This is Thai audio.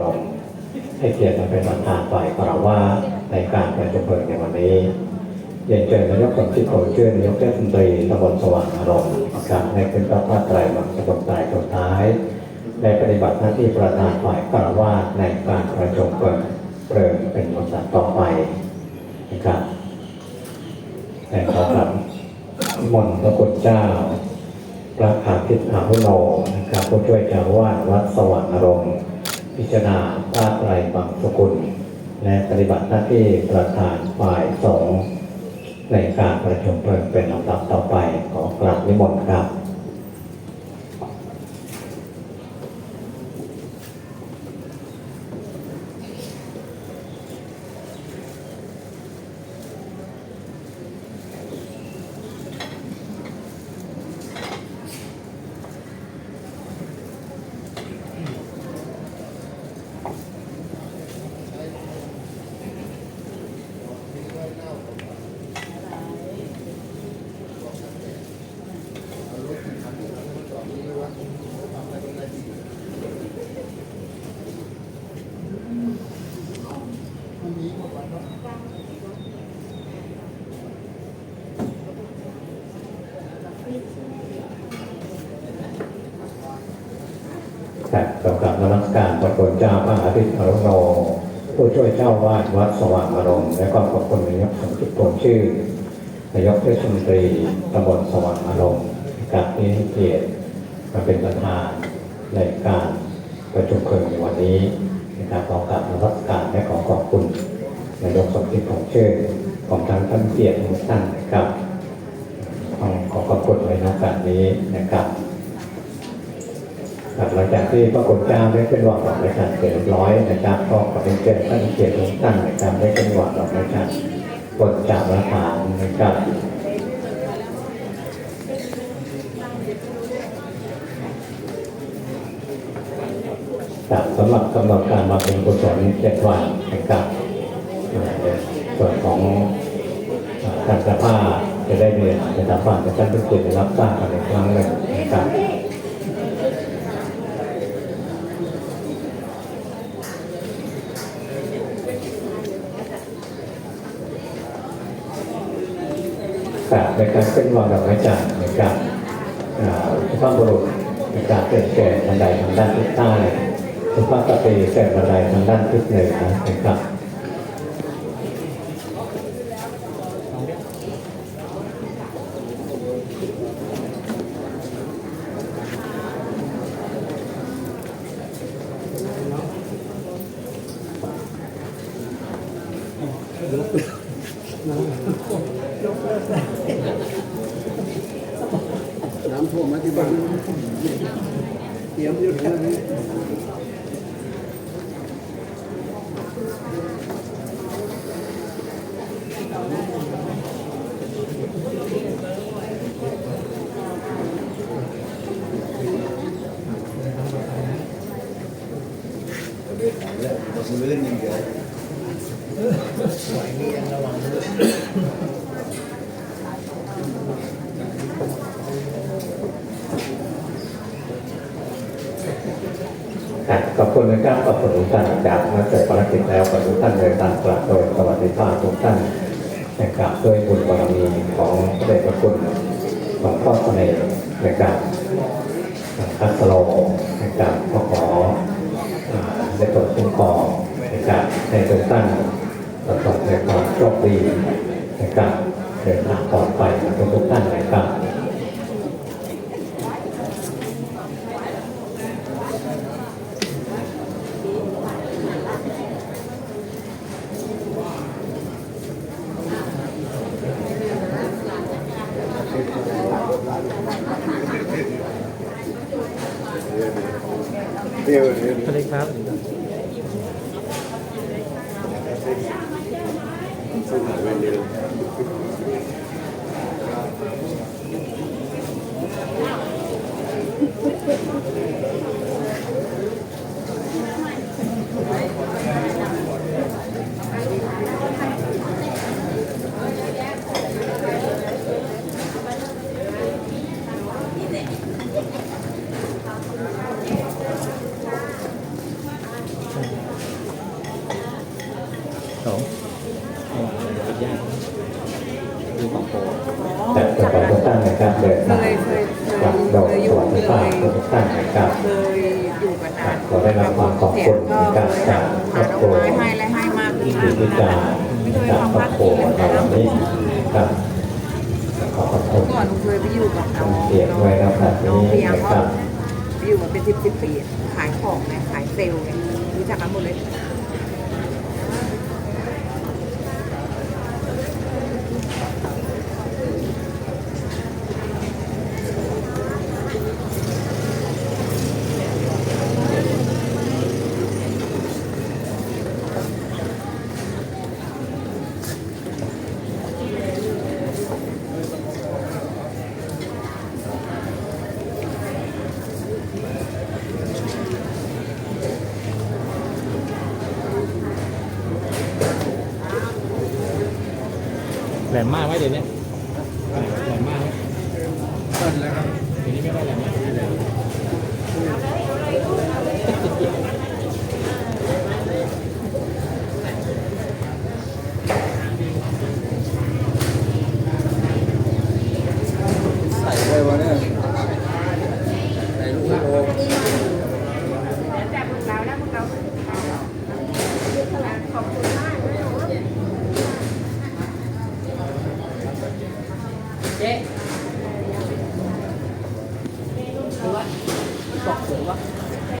รมให้เกียรติมาเป็นประธานฝ่ายคารวะในการประชุมเพลิงในวันนี้เรียนเชิญนายกสมคิดโตชื่อนายกเทศมนตรีตำบลสว่างอารมณ์กาศในขึ้นพระผ้าไตรบางสกุลตายสุดท้ายได้ปฏิบัติหน้าที่ประธานฝ่ายคารวะในการประชุมเพลิงเพลิงเป็นลำดับต่อไปนะครับแต่ขอกลับมนต์พระคุณเจ้า พระอาทิตย์อาหุโนนะครับผู้ช่วยเจ้าอาวาดวัดสว่างอารมณ์ พิจารณาภาพไตรบางสกุล และปฏิบัติหน้าที่ประธานฝ่ายสองในการประชุมเพลิงเป็นลำดับต่อไปขอกราบนิมนต์ครับ ครับกำกับนมัสการพระคุณเจ้าพระอาทิตย์อรุณโนผู้ช่วยเจ้าวาดวัดสว่างอารมณ์และก็ขอบคุณนายกสมคิดโกงชื่อนายกเทศมนตรีตำบลสว่างอารมณ์กับที่เกียรติมาเป็นประธานในการประชุมเพลิงในวันนี้นะครับขอกราบนมัสการและขอขอบคุณนายกสมคิดโกงชื่อของทางท่านเกียรติทุกท่านนะครับขอขอบคุณในโอกาสนี้นะครับ ครับหลังจากที่พระคุณเจ้าได้เป็นหวังดอกไม้จันทร์เสร็จเรียบร้อยนะครับก็ขอเป็นเกียรติท่านเกียรติทุกท่านนะครับได้เป็นหวังดอกไม้จันทร์บนจากระฐานนะครับครับสำหรับกำหนดการมาเป็นกุศลเจ็ดวันนะครับส่วนของการสภาพจะได้เรียนจะทำผ่านจะท่านทุกคนได้รับทราบกันในครั้งหนึ่งนะครับ แบบในการขึ้นวางดอกไม้จันทร์ในการอ่าสุภาพบุรุษในการเป็นแก่บันไดทางด้านทิศใต้สุภาพสตรีแก่บันไดทางด้านทิศเหนือนะครับ น้ำท่วมมาที่บ้านเตรียมอยู่นะนี่ลื่นอย่างเดียวครับข อบคุณนะครับขอบคุณทุกท่านจากมาเสร็จภารกิจแล้วขอบคุณท่านโดยการกราบโดยสวัสดิภาพทุกท่านนะครับด้วยบุญบารมีของพระเดชพระคุณของพ่อเสน่ห์ในการคัสโลนะครับขอขอได้โปรดคุ้มครองนะครับให้ทุกท่านประสบในความโชคดีนะครับเดินทางปลอดภัยทุกทุกท่านนะครับ เดียวเดียว สวัสดีครับ ซึ่งหายไปเดียว ค สองยากดูของโปรแต่จะขอทุกท่านนะครับเดินทางกลับดอกสวัสดิภาพทุกท่านนะครับเคยอยู่กันนานขอได้รับความขอบคุณนะครับจากครอบครัวหาดอกไม้ให้และให้มากขึ้นที่มากพิการไม่เคยจากความครอภาบคครัวภูมิใจในนะวันนี้ครับขอขอบคุณก่อนหนูเคยไปอยู่กับน้องเสียงไว้นะครับน้องนี้เพียงนะคก็รับไปอยู่มาเป็นสิบสิบปีอะขายของไงขายเซลล์ไงรู้จักกันหมดเลย แหลมมากไหมเดี๋ยวนี้แหลมมากไหมตันแล้วครับเดี๋ยวนี้ไม่ได้แหลมมาก ใส่ไปวะเนี่ยใส่ลูกโป่ง เจ๊